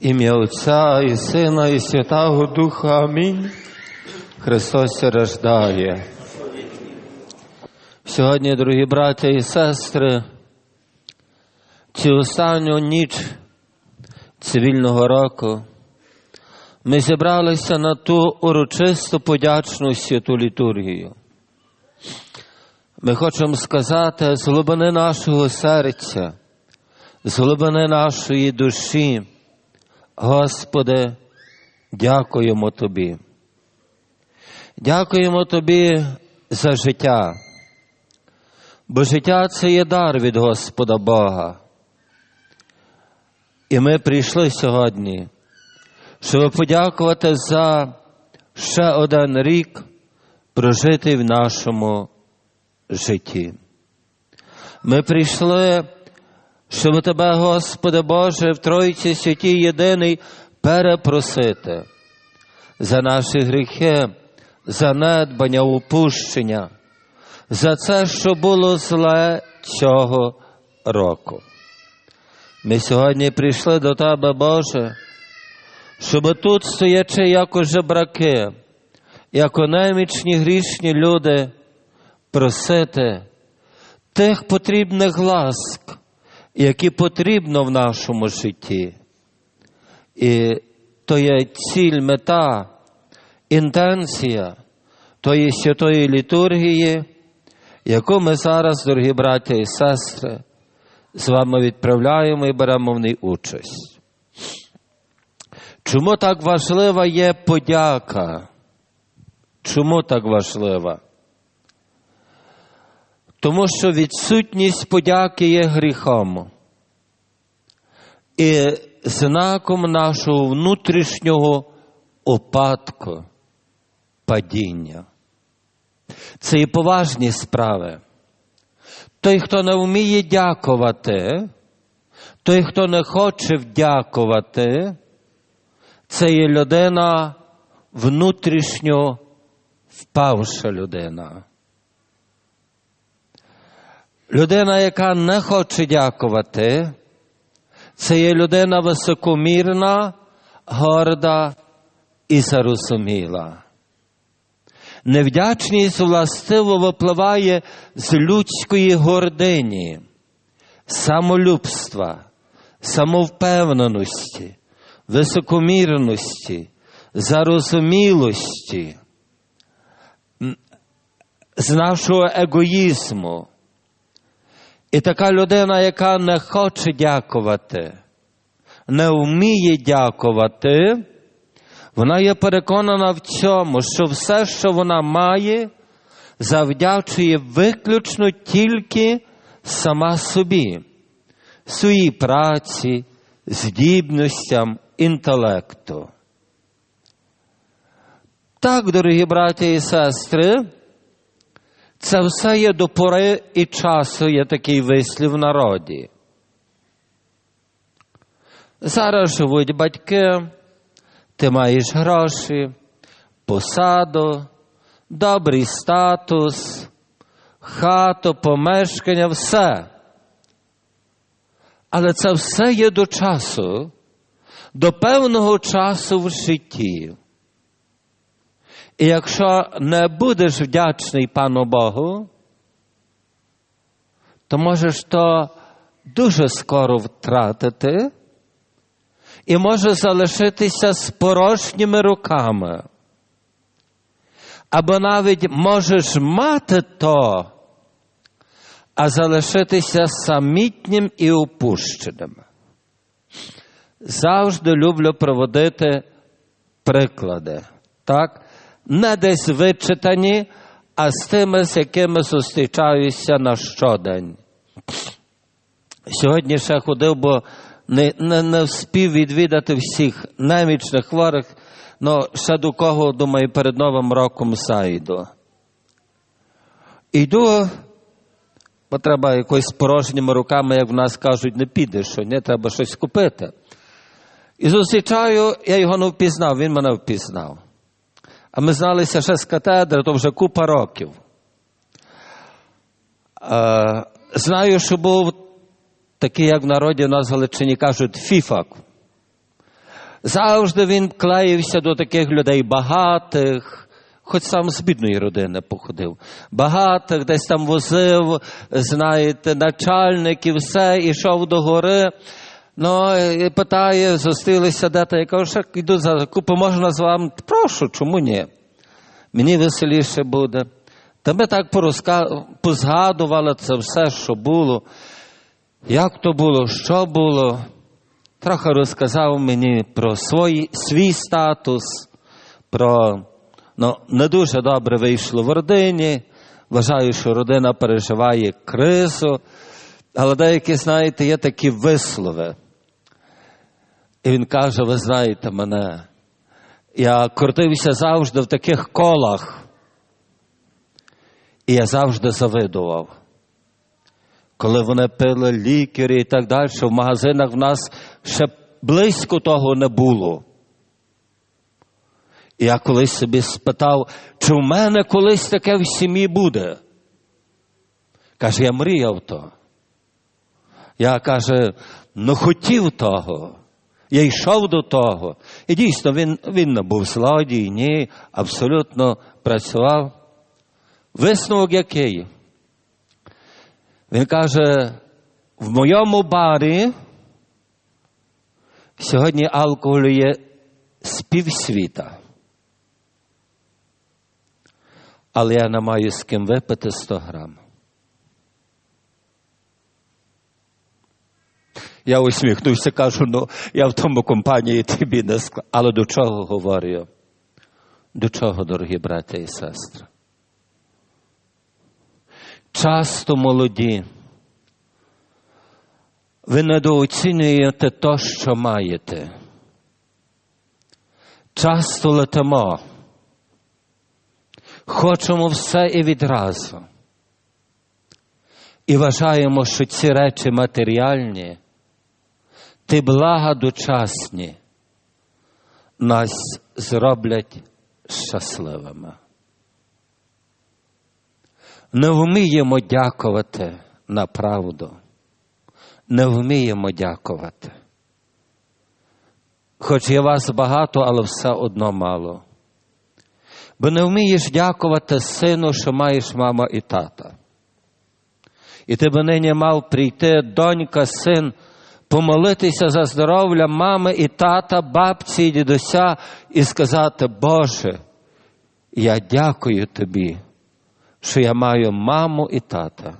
Ім'я Отця і Сина, і Святого Духа. Амінь. Христос рождає. Сьогодні, дорогі браття і сестри, цю останню ніч цивільного року ми зібралися на ту урочисту подячну святу літургію. Ми хочемо сказати з глибини нашого серця, з глибини нашої душі, Господи, дякуємо Тобі. Дякуємо Тобі за життя, бо життя це є дар від Господа Бога. І ми прийшли сьогодні, щоб подякувати за ще один рік прожитий в нашому житті. Ми прийшли, щоб Тебе, Господи Боже, в Тройці святій єдиний перепросити за наші гріхи, за недбання, упущення, за це, що було зле цього року. Ми сьогодні прийшли до Тебе, Боже, щоб тут, стоячи як жебраки, як немічні грішні люди, просити тих потрібних ласк, які потрібно в нашому житті. І то є ціль, мета, інтенція тої святої літургії, яку ми зараз, дорогі браття і сестри, з вами відправляємо і беремо в ній участь. Чому так важлива є подяка? Чому так важлива? Тому що відсутність подяки є гріхом і знаком нашого внутрішнього опадку, падіння. Це і поважні справи. Той, хто не вміє дякувати, той, хто не хоче вдякувати, це є людина внутрішньо впавша людина. Людина, яка не хоче дякувати, це є людина високомірна, горда і зарозуміла. Невдячність властиво випливає з людської гордині, самолюбства, самовпевненості, високомірності, зарозумілості, з нашого егоїзму. І така людина, яка не хоче дякувати, не вміє дякувати, вона є переконана в цьому, що все, що вона має, завдячує виключно тільки сама собі, своїй праці, здібностям, інтелекту. Так, дорогі браті і сестри, це все є до пори і часу, є такий вислів в народі. Зараз живуть батьки, ти маєш гроші, посаду, добрий статус, хату, помешкання, все. Але це все є до часу, до певного часу в житті. І якщо не будеш вдячний Пану Богу, то можеш то дуже скоро втратити і може залишитися з порожніми руками. Або навіть можеш мати то, а залишитися самітнім і опущеним. Завжди люблю проводити приклади. Так? Не десь вичитані, а з тими, з якими зустрічаюся на щодень. Сьогодні ще ходив, бо не не, не вспів відвідати всіх немічних хворих, але ще до кого, думаю, перед Новим роком зайду. Йду, бо треба якось порожніми руками, як в нас кажуть, не підеш, що не треба щось купити. І зустрічаю, я його не впізнав, він мене впізнав. А ми зналися ще з катедри, то вже купа років. Е, знаю, що був такий, як в народі у нас в Галичині кажуть, фіфак. Завжди він клеївся до таких людей багатих, хоч сам з бідної родини походив. Багатих, десь там возив, знаєте, начальників, все, ішов до гори. Ну, і питає, зустрілися де-то, я кажу, що йду за закупи, можна з вами? Прошу, чому ні? Мені веселіше буде. Та ми так порозка... позгадували це все, що було, як то було, що було. Трохи розказав мені про свій, свій статус, про ну, не дуже добре вийшло в родині. Вважаю, що родина переживає кризу, але деякі, знаєте, є такі вислови. І він каже: ви знаєте мене, я крутився завжди в таких колах, і я завжди завидував. Коли вони пили лікарі і так далі, в магазинах в нас ще близько того не було. І я колись собі спитав, чи в мене колись таке в сім'ї буде. Каже, я мріяв то. Я каже, ну хотів того. Я йшов до того. І дійсно, він він не був злодій, ні, абсолютно працював. Висновок який? Він каже, в моєму барі сьогодні алкоголю є з півсвіта. Але я не маю з ким випити 100 грам. Я усміхнувся, кажу, ну я в тому компанії тобі не склав. Але до чого говорю? До чого, дорогі брати і сестри? Часто молоді, ви недооцінюєте те, що маєте. Часто летимо. Хочемо все і відразу. І вважаємо, що ці речі матеріальні, ті блага дочасні нас зроблять щасливими. Не вміємо дякувати на правду, не вміємо дякувати. Хоч є вас багато, але все одно мало. Бо не вмієш дякувати сину, що маєш мама і тата. І ти би нині мав прийти, донька, син, помолитися за здоров'я мами і тата, бабці і дідуся, і сказати, Боже, я дякую тобі, що я маю маму і тата,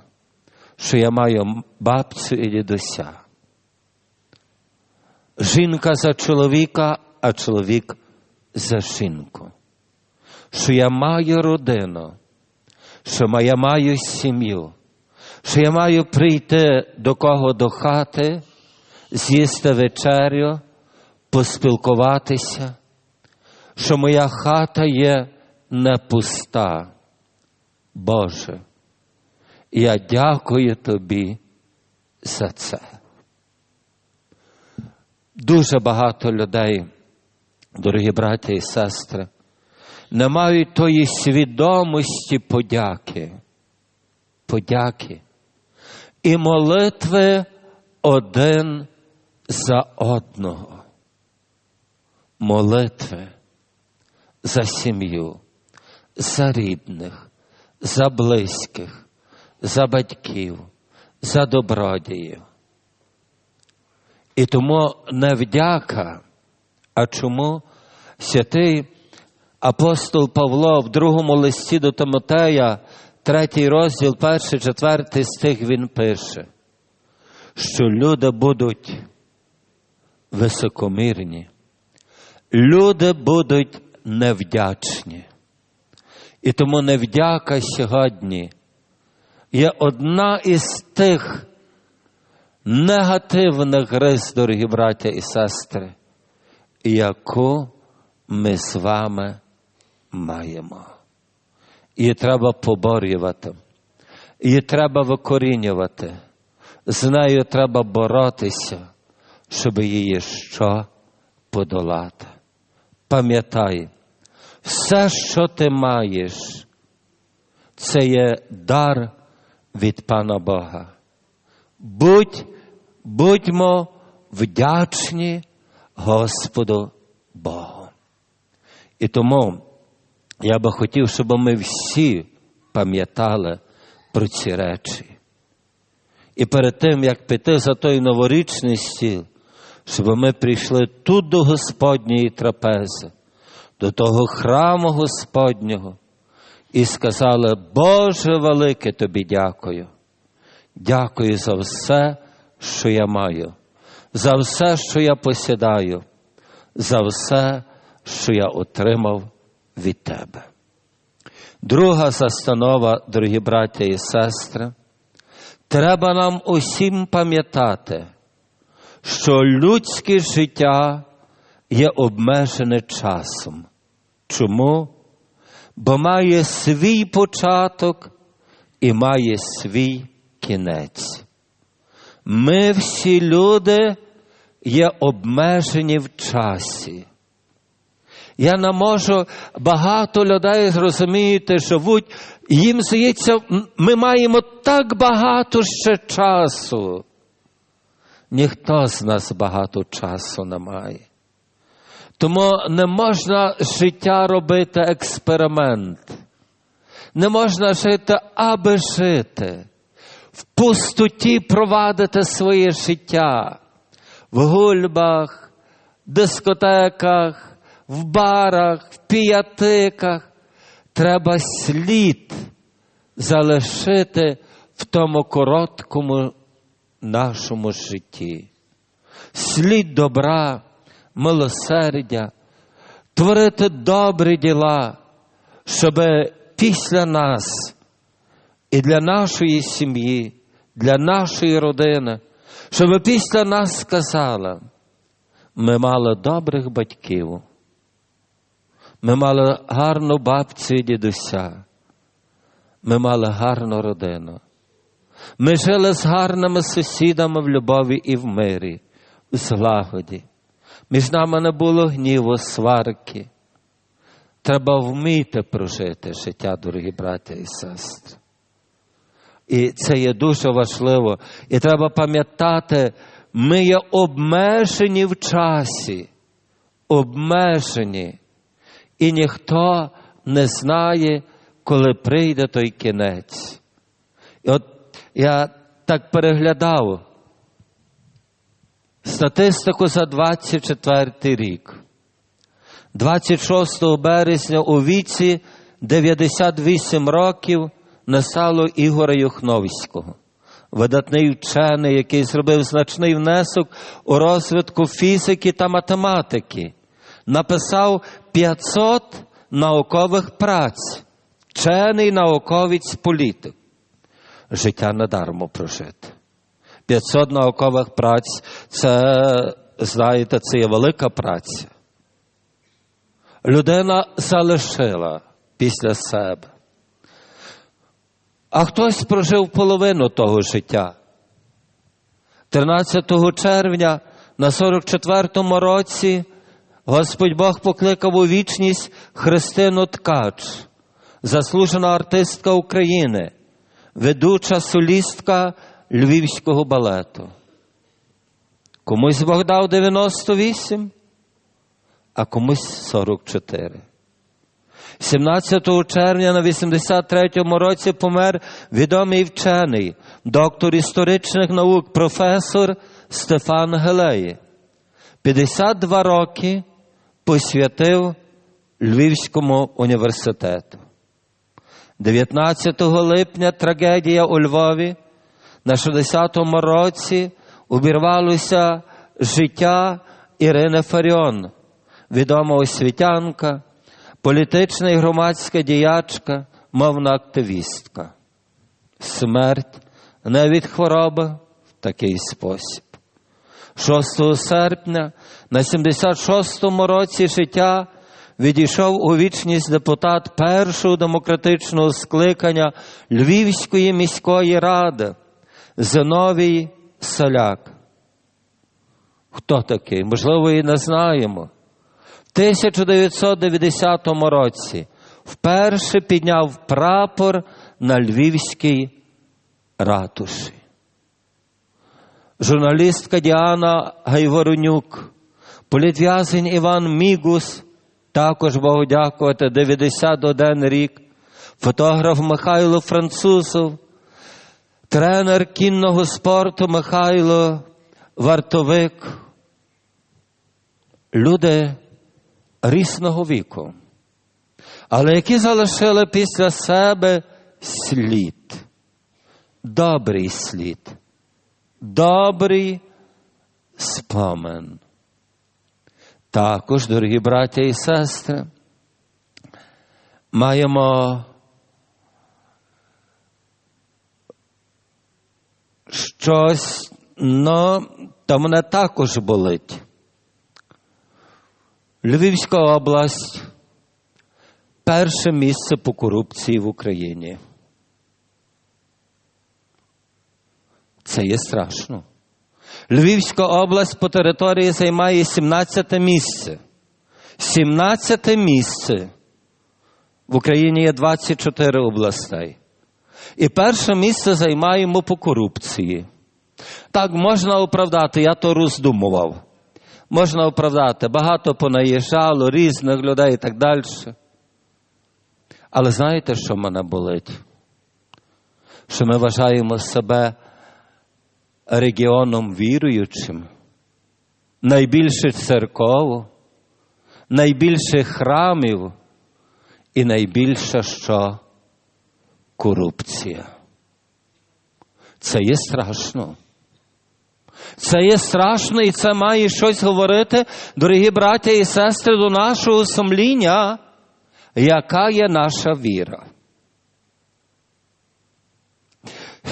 що я маю бабцю і дідуся. Жінка за чоловіка, а чоловік за жінку. Що я маю родину, що я маю сім'ю, що я маю прийти до кого до хати, з'їсти вечерю, поспілкуватися, що моя хата є не пуста. Боже, я дякую тобі за це. Дуже багато людей, дорогі браті і сестри, не мають тої свідомості подяки, подяки і молитви один за одного. Молитви за сім'ю, за рідних, за близьких, за батьків, за добродіїв. І тому не вдяка, а чому святий апостол Павло в другому листі до Тимотея, третій розділ, перший, четвертий стих він пише, що люди будуть високомірні, люди будуть невдячні. І тому невдяка сьогодні є одна із тих негативних рис, дорогі браття і сестри, яку ми з вами маємо. Її треба поборювати, її треба викорінювати, з нею треба боротися, щоб її що подолати. Пам'ятай, все, що ти маєш, це є дар від Пана Бога. Будь, Будьмо вдячні, Господу Богу. І тому я би хотів, щоб ми всі пам'ятали про ці речі. І перед тим, як піти за той новорічний стіл, щоб ми прийшли тут до Господньої трапези, до того храму Господнього, і сказали, Боже велике тобі дякую. Дякую за все, що я маю, за все, що я посідаю, за все, що я отримав від тебе. Друга застанова, дорогі браття і сестри, треба нам усім пам'ятати, що людське життя є обмежене часом. Чому? Бо має свій початок і має свій кінець. Ми всі люди є обмежені в часі. Я не можу, багато людей зрозумієте, живуть, їм здається, ми маємо так багато ще часу. Ніхто з нас багато часу не має. Тому не можна життя робити експеримент. Не можна жити, аби жити. В пустоті провадити своє життя в гульбах, дискотеках, в барах, в піятиках. Треба слід залишити в тому короткому нашому житті. Слід добра, милосердя, творити добрі діла, щоб після нас і для нашої сім'ї, для нашої родини, щоб після нас сказали, ми мали добрих батьків, ми мали гарну бабцю і дідуся, ми мали гарну родину. Ми жили з гарними сусідами в любові і в мирі, в злагоді. Між нами не було гніву, сварки. Треба вміти прожити життя, дорогі браття і сестри. І це є дуже важливо. І треба пам'ятати, ми є обмежені в часі, обмежені. І ніхто не знає, коли прийде той кінець. І от я так переглядав статистику за 24 рік. 26 березня у віці 98 років настало Ігора Юхновського, видатний вчений, який зробив значний внесок у розвитку фізики та математики, написав 500 наукових праць, вчений науковець політик. Життя недармо прожити. 500 наукових праць це, знаєте, це є велика праця. Людина залишила після себе. А хтось прожив половину того життя. 13 червня на 44-му році Господь Бог покликав у вічність Христину Ткач, заслужена артистка України, ведуча солістка львівського балету. Комусь Бог дав 98, а комусь 44. 17 червня на 83-му році помер відомий вчений, доктор історичних наук, професор Стефан Гелеї. 52 роки посвятив Львівському університету. 19 липня трагедія у Львові на 60-му році обірвалося життя Ірини Фаріон, відома освітянка, політична і громадська діячка, мовна активістка. Смерть не від хвороби в такий спосіб. 6 серпня на 76-му році життя відійшов у вічність депутат першого демократичного скликання Львівської міської ради Зиновій Соляк. Хто такий? Можливо, і не знаємо. В 1990 році вперше підняв прапор на Львівській ратуші. Журналістка Діана Гайворонюк Політв'язень Іван Мігус, також Богу дякувати, 91 рік. Фотограф Михайло Французов, тренер кінного спорту Михайло Вартовик. Люди різного віку, але які залишили після себе слід, добрий слід, добрий спомин. Також, дорогі браття і сестри, маємо щось, ну, то мене також болить. Львівська область перше місце по корупції в Україні. Це є страшно. Львівська область по території займає 17 місце. 17 місце. В Україні є 24 областей. І перше місце займаємо по корупції. Так можна оправдати, я то роздумував. Можна оправдати, багато понаїжджало, різних людей і так далі. Але знаєте, що мене болить? Що ми вважаємо себе регіоном віруючим, найбільше церков, найбільше храмів і найбільше що корупція. Це є страшно. Це є страшно і це має щось говорити, дорогі браття і сестри, до нашого сумління, яка є наша віра.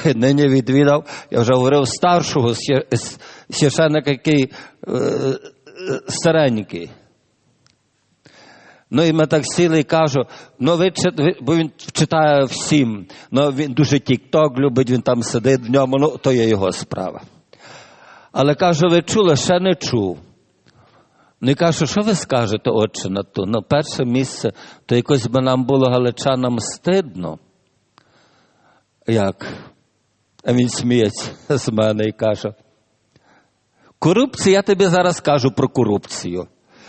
Нині відвідав, я вже говорив, старшого священника, який е, старенький. Ну і ми так сіли і кажу, ну ви бо він читає всім, ну він дуже тік-ток любить, він там сидить в ньому, ну то є його справа. Але кажу, ви чули, ще не чув. Ну і кажу, що ви скажете, отче, на то? Ну, перше місце, то якось би нам було галичанам стидно. Як? А він сміється з мене і каже: корупція, я тобі зараз кажу про корупцію.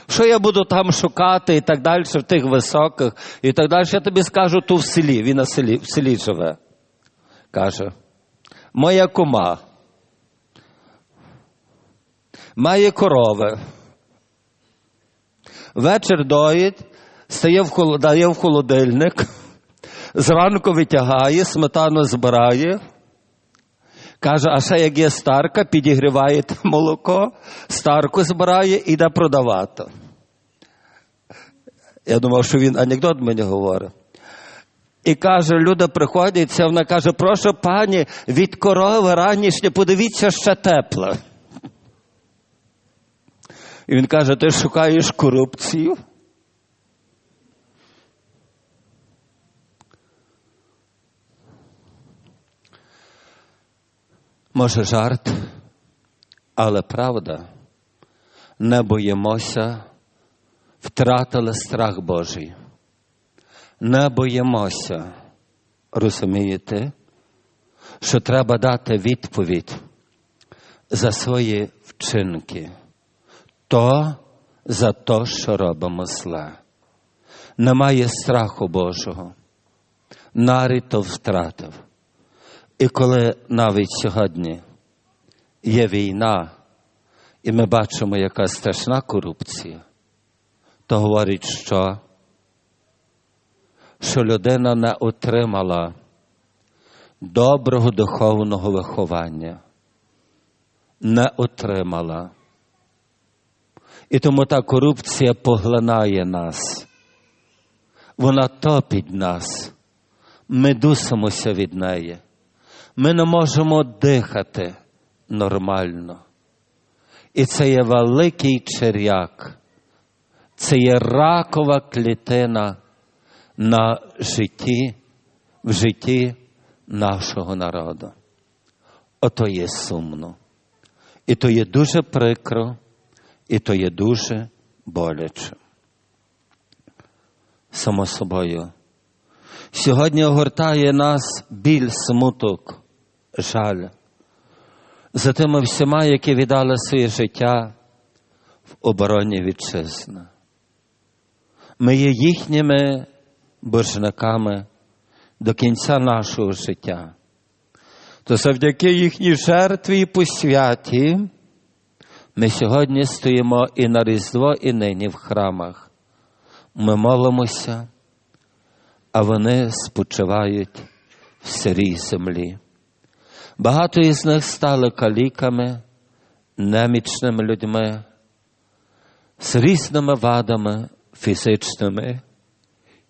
Що я буду там шукати і так далі, в тих високих, і так далі, я тобі скажу ту в селі, він на селі, в селі живе. Каже, моя кума має корови. Вечір доїть, стає в, дає в холодильник, зранку витягає, сметану збирає. Каже, а ще як є старка, підігріває молоко, старку збирає і йде продавати. Я думав, що він анекдот мені говорить. І каже, люди приходять, вона каже, прошу пані, від корови ранішнє, подивіться, ще тепле. І він каже: ти шукаєш корупцію? Може, жарт, але правда, не боїмося, втратили страх Божий. Не боїмося, розумієте, що треба дати відповідь за свої вчинки то за те, що робимо зле. Немає страху Божого. Нарід то втратив. І коли навіть сьогодні є війна, і ми бачимо, яка страшна корупція, то говорить, що, що людина не отримала доброго духовного виховання, не отримала. І тому та корупція поглинає нас. Вона топить нас. Ми дусимося від неї. Ми не можемо дихати нормально. І це є великий черяк, це є ракова клітина на житті, в житті нашого народу. Ото є сумно. І то є дуже прикро. І то є дуже боляче. Само собою. Сьогодні огортає нас біль, смуток, жаль за тими всіма, які віддали своє життя в обороні вітчизни. Ми є їхніми боржниками до кінця нашого життя. То завдяки їхній жертві і посвяті ми сьогодні стоїмо і на Різдво, і нині в храмах. Ми молимося, а вони спочивають в сирій землі. Багато із них стали каліками, немічними людьми, з різними вадами фізичними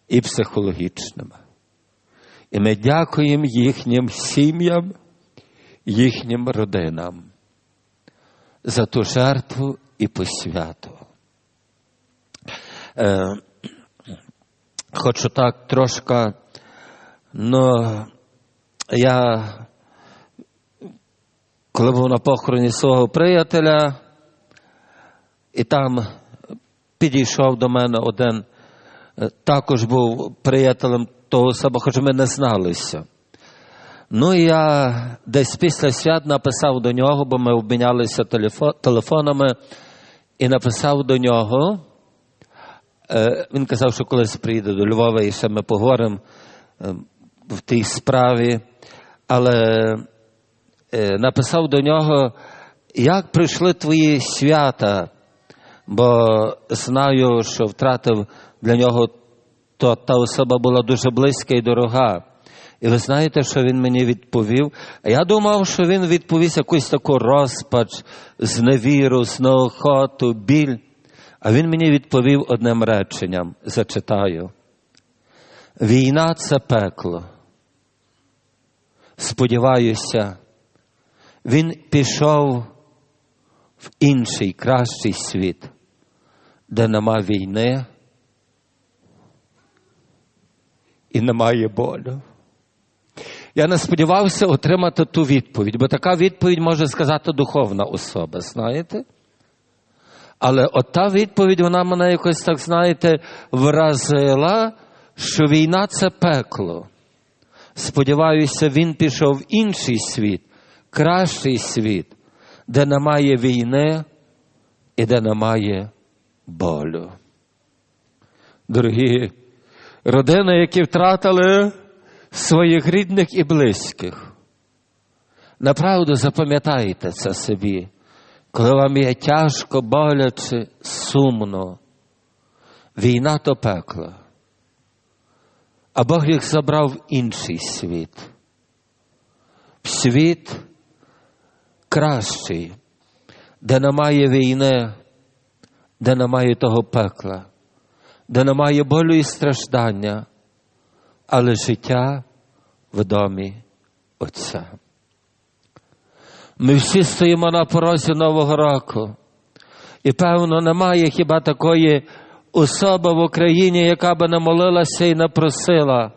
і психологічними. І ми дякуємо їхнім сім'ям, їхнім родинам за ту жертву і посвяту. Е, хочу так трошки, ну, я, коли був на похороні свого приятеля, і там підійшов до мене один, е, також був приятелем того самого, хоч ми не зналися. Ну, і я десь після свят написав до нього, бо ми обмінялися телефонами, і написав до нього. Е, він казав, що колись приїде до Львова і ще ми поговоримо е, в тій справі. Але написав до нього, як прийшли твої свята бо знаю, що втратив для нього то та особа була дуже близька і дорога. І ви знаєте, що він мені відповів? Я думав, що він відповість якусь таку розпач, зневіру, знеохоту, біль. А він мені відповів одним реченням, зачитаю. Війна це пекло. Сподіваюся, він пішов в інший кращий світ де нема війни і немає болю. Я не сподівався отримати ту відповідь, бо така відповідь може сказати духовна особа, знаєте? Але от та відповідь, вона мене якось так, знаєте, вразила, що війна це пекло. Сподіваюся, він пішов в інший світ, кращий світ, де немає війни і де немає болю. Дорогі родини, які втратили своїх рідних і близьких. Направду запам'ятайте це собі, коли вам є тяжко, боляче, сумно, війна то пекло, а Бог їх забрав в інший світ, в світ кращий, де немає війни, де немає того пекла, де немає болю і страждання, але життя в домі Отця. Ми всі стоїмо на порозі Нового року. І, певно, немає хіба такої особи в Україні, яка би не молилася і не просила.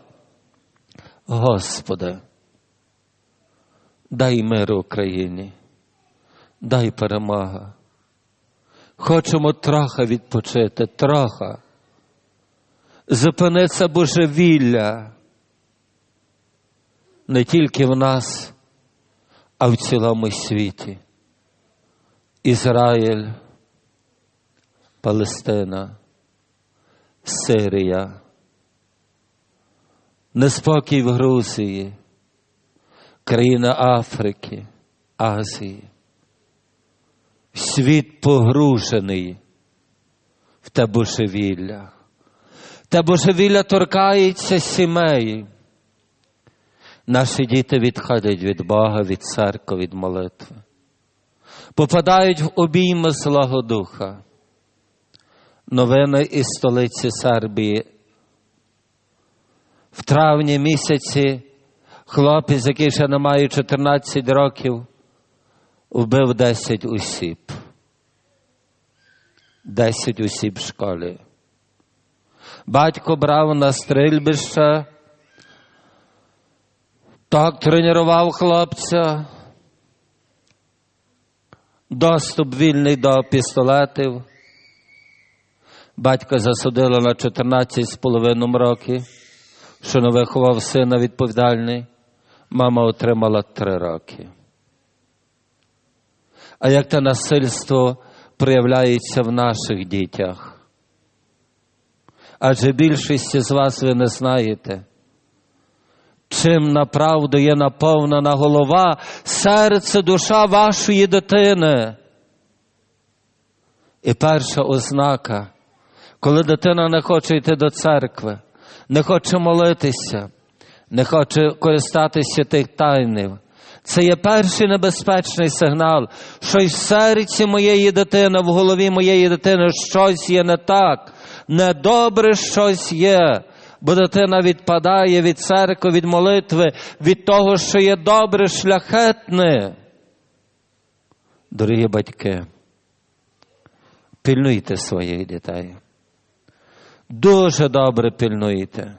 Господи, дай мир Україні, дай перемога. Хочемо трохи відпочити, трохи. Зупиниться божевілля не тільки в нас, а в цілому світі. Ізраїль, Палестина, Сирія, неспокій в Грузії, країна Африки, Азії світ погружений в те божевілля. Те божевілля торкається сімей. Наші діти відходять від Бога, від церкви, від молитви, попадають в обійми Злого Духа. Новини із столиці Сербії. В травні місяці хлопець, який ще не має 14 років, вбив 10 осіб. 10 осіб в школі. Батько брав на стрільбище, так тренував хлопця, доступ вільний до пістолетів. Батько засудили на 14,5 років, що не виховав сина відповідальний. Мама отримала 3 роки. А як те насильство проявляється в наших дітях. Адже більшість з вас ви не знаєте, чим направду є наповнена голова, серце, душа вашої дитини. І перша ознака, коли дитина не хоче йти до церкви, не хоче молитися, не хоче користатися тих тайнів. Це є перший небезпечний сигнал, що й в серці моєї дитини, в голові моєї дитини щось є не так, недобре щось є, бо дитина відпадає від церкви, від молитви, від того, що є добре, шляхетне. Дорогі батьки, пильнуйте своїх дітей. Дуже добре пильнуйте.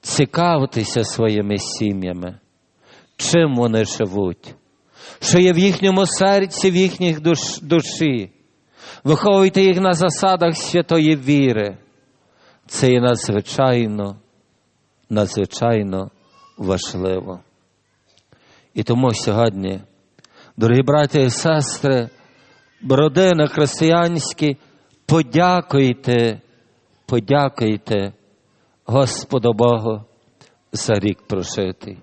Цікавтеся своїми сім'ями, чим вони живуть, що є в їхньому серці, в їхніх душ, душі. Виховуйте їх на засадах святої віри. Це є надзвичайно, надзвичайно важливо. І тому сьогодні, дорогі браті і сестри, родини християнські, подякуйте, подякуйте Господу Богу за рік прожитий.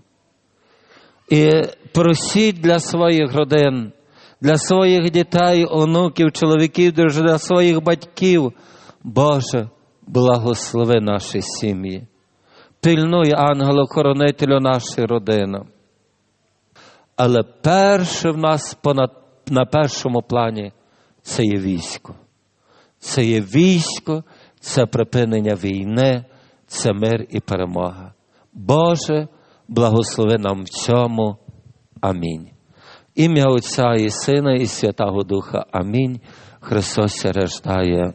І просіть для своїх родин, для своїх дітей, онуків, чоловіків, для своїх батьків, Боже, благослови наші сім'ї. Пильнуй ангелу-хоронителю нашої родини. Але перше в нас понад, на першому плані це є військо. Це є військо, це припинення війни, це мир і перемога. Боже, благослови нам в цьому. Амінь. Ім'я Отця і Сина, і Святого Духа. Амінь. Христос рождає.